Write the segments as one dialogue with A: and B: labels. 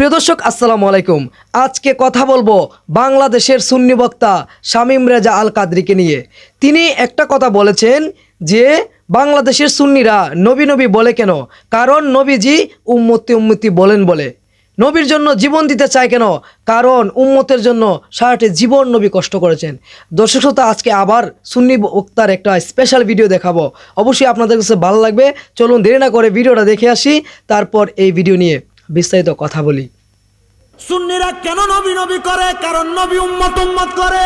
A: প্রিয় দর্শক, আসসালামু আলাইকুম। আজকে কথা বলব বাংলাদেশের সুন্নি বক্তা শামীম রেজা আল কাদরিকে নিয়ে। তিনি একটা কথা বলেছেন যে, বাংলাদেশের সুন্নিরা নবী নবী বলে কেন? কারণ নবীজি উম্মতি উম্মতি বলেন বলে। নবীর জন্য জীবন দিতে চায় কেন? কারণ উম্মতের জন্য সারাটি জীবন নবী কষ্ট করেছেন। দর্শক শ্রোতা, আজকে আবার সুন্নি বক্তার একটা স্পেশাল ভিডিও দেখাবো। অবশ্যই আপনাদের কাছে ভালো লাগবে। চলুন দেরি না করে ভিডিওটা দেখে আসি, তারপর এই ভিডিও নিয়ে। বিস্তারিত কথা বলি।
B: সুন্নিরা কেন নবী নবী করে? কারণ নবী উম্মত উম্মত করে।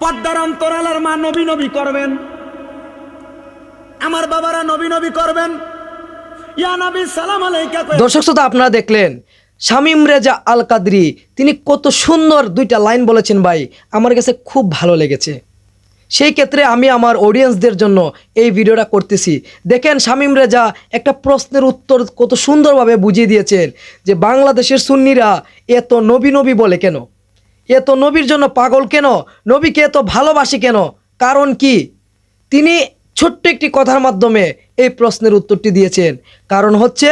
B: পদ্মার অন্তরালের মা নবী নবী করবেন। আমার বাবারা নবী নবী করবেন।
A: দর্শক শ্রোতা আপনারা দেখলেন শামীম রেজা আল কাদরি তিনি কত সুন্দর দুইটা লাইন বলেছেন ভাই। আমার কাছে খুব ভালো লেগেছে। সেই ক্ষেত্রে আমি আমার অডিয়েন্সদের জন্য এই ভিডিওটা করতেছি। দেখেন শামীম রেজা একটা প্রশ্নের উত্তর কত সুন্দরভাবে বুঝিয়ে দিয়েছেন যে বাংলাদেশের সুন্নিরা এত নবী নবী বলে কেন? এত নবীর জন্য পাগল কেন? নবীকে এত ভালোবাসি কেন? কারণ কি? তিনি ছোট্ট একটি কথার মাধ্যমে এই প্রশ্নের উত্তরটি দিয়েছেন। কারণ হচ্ছে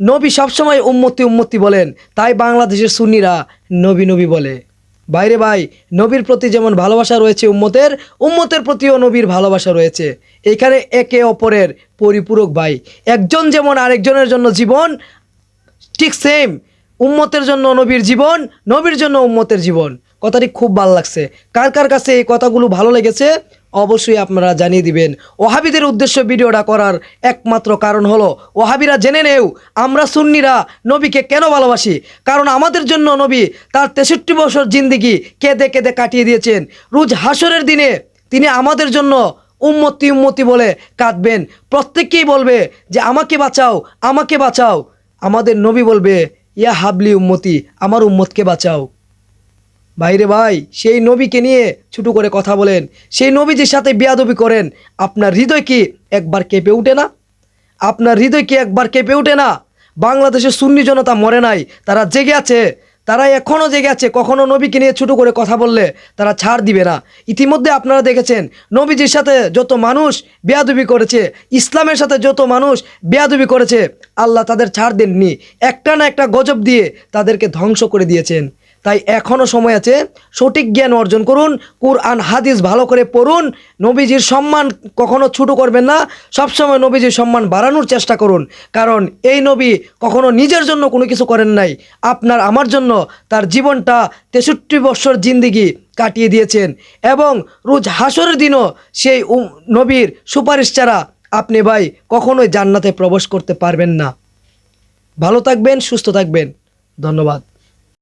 A: নবী সবসময় উম্মতি উম্মতি বলেন, তাই বাংলাদেশের সুন্নিরা নবী নবী বলে। বাইরে ভাই, নবীর প্রতি যেমন ভালোবাসা রয়েছে উম্মতের উম্মতের প্রতিও নবীর ভালোবাসা রয়েছে। এখানে একে অপরের পরিপূরক ভাই। একজন যেমন আরেকজনের জন্য জীবন, ঠিক সেম উম্মতের জন্য নবীর জীবন, নবীর জন্য উম্মতের জীবন। কথাটি খুব ভালো লাগছে। কার কার কাছে এই কথাগুলো ভালো লেগেছে? অবশ্যই আপনারা জানিয়ে দিবেন। ওহাবিদের উদ্দেশ্য ভিডিওটা করার একমাত্র কারণ হলো, ওহাবিরা জেনে নেও, আমরা সুন্নিরা নবীকে কেন ভালোবাসি? কারণ আমাদের জন্য নবী তার তেষট্টি বছর জিন্দিগি কেঁদে কেঁদে কাটিয়ে দিয়েছেন। রুজ হাসরের দিনে তিনি আমাদের জন্য উম্মতি উম্মতি বলে কাঁদবেন। প্রত্যেককেই বলবে যে, আমাকে বাঁচাও আমাকে বাঁচাও। আমাদের নবী বলবে, ইয়া হাবলি উম্মতি, আমার উম্মতকে বাঁচাও। ভাইরে ভাই, সেই নবীকে নিয়ে ছুটু করে কথা বলেন। সেই নবীজির সাথে বিয়াদবি করেন, আপনার হৃদয় কি একবার কেঁপে উঠে না? আপনার হৃদয় কি একবার কেঁপে উঠে না? বাংলাদেশের সুন্নি জনতা মরে নাই, তারা জেগে আছে। তারা এখনও জেগে আছে, কখনো নবীকে নিয়ে ছোটো করে কথা বললে তারা ছাড় দিবে না। ইতিমধ্যে আপনারা দেখেছেন, নবীজির সাথে যত মানুষ বেয়াদবি করেছে, ইসলামের সাথে যত মানুষ বেয়াদবি করেছে, আল্লাহ তাদের ছাড় দেননি। একটা না একটা গজব দিয়ে তাদেরকে ধ্বংস করে দিয়েছেন। তাই এখনও সময় আছে সঠিক জ্ঞান অর্জন করুন, কুরআন, হাদিস ভালো করে পড়ুন, নবীজির সম্মান কখনো ছোটো করবেন না, সবসময় নবীজির সম্মান বাড়ানোর চেষ্টা করুন, কারণ এই নবী কখনো নিজের জন্য কোনো কিছু করেন নাই, আপনার আমার জন্য তার জীবনটা তেষট্টি বৎসর জিন্দিগি কাটিয়ে দিয়েছেন, এবং রোজ হাসরের দিনও সেই নবীর সুপারিশ ছাড়া আপনি ভাই কখনোই জান্নাতে প্রবেশ করতে পারবেন না। ভালো থাকবেন, সুস্থ থাকবেন, ধন্যবাদ।